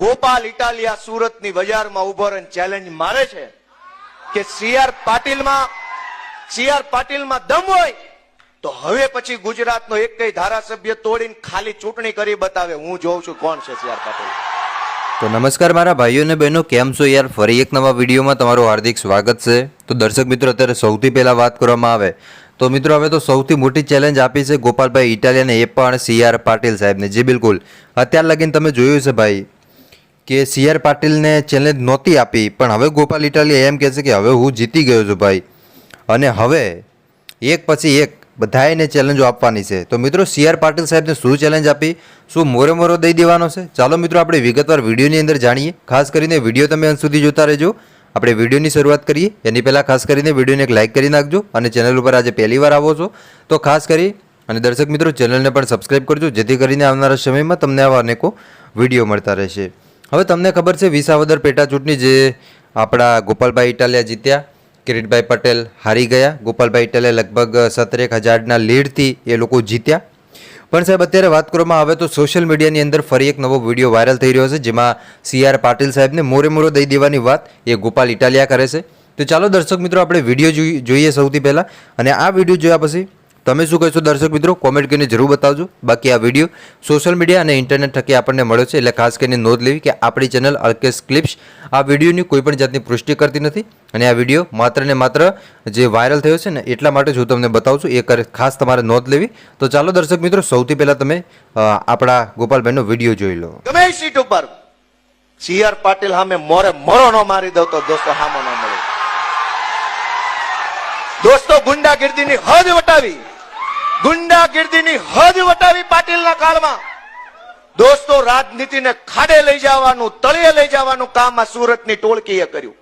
ગોપાલ ઇટાલિયા સુરતની બજારમાં ઊભો રહીને ચેલેન્જ મારે છે કે સીઆર પાટીલમાં સીઆર પાટીલમાં દમ હોય તો હવે પછી ગુજરાતનો એક કઈ ધારાસભ્ય તોડીને ખાલી ચૂંટણી કરી બતાવે. હું જોઉં છું કોણ છે સીઆર પાટીલ. તો નમસ્કાર મારા ભાઈઓ અને બહેનો, કેમ છો યાર? ફરી એક નવા વિડીયોમાં તમારું હાર્દિક સ્વાગત છે. તો દર્શક મિત્રો, અત્યારે સૌથી પહેલાં વાત કરવામાં આવે. તો મિત્રો હવે તો સૌથી મોટી ચેલેન્જ આપી છે ગોપાલભાઈ ઇટાલિયાને એ પણ સી આર પાટીલ સાહેબને. જી, બિલકુલ. અત્યાર લગીને તમે જોયું છે ભાઈ કે સી આર પાટીલને ચેલેન્જ નહોતી આપી, પણ હવે ગોપાલ ઇટાલી એમ કહે છે કે હવે હું જીતી ગયો છું ભાઈ. અને હવે એક પછી એક બધાને ચેલેન્જો આપવાની છે. તો મિત્રો, સી આર પાટીલ સાહેબને શું ચેલેન્જ આપી? શું મોરે મોરો દઈ દેવાનો છે? ચાલો મિત્રો, આપણે વિગતવાર વિડીયોની અંદર જાણીએ. ખાસ કરીને વીડિયો તમે અંત સુધી જોતા રહેજો. આપણે વિડીયોની શરૂઆત કરીએ. એની પહેલાં ખાસ કરીને વિડીયોને એક લાઇક કરી નાખજો અને ચેનલ ઉપર આજે પહેલી વાર આવો છો, તો ખાસ કરી અને દર્શક મિત્રો ચેનલને પણ સબસ્ક્રાઈબ કરજો, જેથી કરીને આવનારા સમયમાં તમને આવા અનેકો વીડિયો મળતા રહેશે. હવે તમને ખબર છે વિસાવદર પેટા ચૂંટણી જે આપણા ગોપાલભાઈ ઇટાલિયા જીત્યા, કિરીટભાઈ પટેલ હારી ગયા. ગોપાલભાઈ ઇટાલિયા લગભગ સત્તરેક હજારના લીડથી એ લોકો જીત્યા. પણ સાહેબ, અત્યારે વાત કરવામાં આવે તો સોશિયલ મીડિયાની અંદર ફરી એક નવો વીડિયો વાયરલ થઈ રહ્યો છે, જેમાં સી આર પાટીલ સાહેબને મોરે મોરો દઈ દેવાની વાત એ ગોપાલ ઇટાલિયા કરે છે. તો ચાલો દર્શક મિત્રો, આપણે વીડિયો જોઈ- જોઈએ સૌથી પહેલાં અને આ વીડિયો જોયા પછી તમે શું કહેશો દર્શક મિત્રો? કોમેન્ટ કરીને જરૂર બતાવજો. બાકી આ વીડિયો સોશિયલ મીડિયા અને ઇન્ટરનેટ થકી આપણને મળ્યો છે, એટલે ખાસ કરીને નોંધ લેવી કે આપણી ચેનલ અલ્કેશ ક્લિપ્સ આ વિડીયોની કોઈ પણ જાતની પુષ્ટિ કરતી નથી અને આ વીડિયો માત્ર ને માત્ર જે વાયરલ થયો છે ને, એટલા માટે જ હું તમને બતાવું છું. એ ખાસ તમારે નોંધ લેવી. તો ચાલો દર્શક મિત્રો, સૌથી પહેલાં તમે આપણા ગોપાલભાઈનો વીડિયો જોઈ લો. ગમે સીટ ઉપર. સી આર પાટીલ સામે મોરે મોરો નો મારી દઉં તો દોસ્તો સામો ન મળે. દોસ્તો ગુંડાગીર્દીની હદ વટાવી. ગુંડાગીર્દીની હદ વટાવી પાટીલના કાળમાં. દોસ્તો, રાજનીતિને ખાડે લઈ જવાનું, તળિયે લઈ જવાનું કામ આ સુરતની ટોળકીએ કર્યું.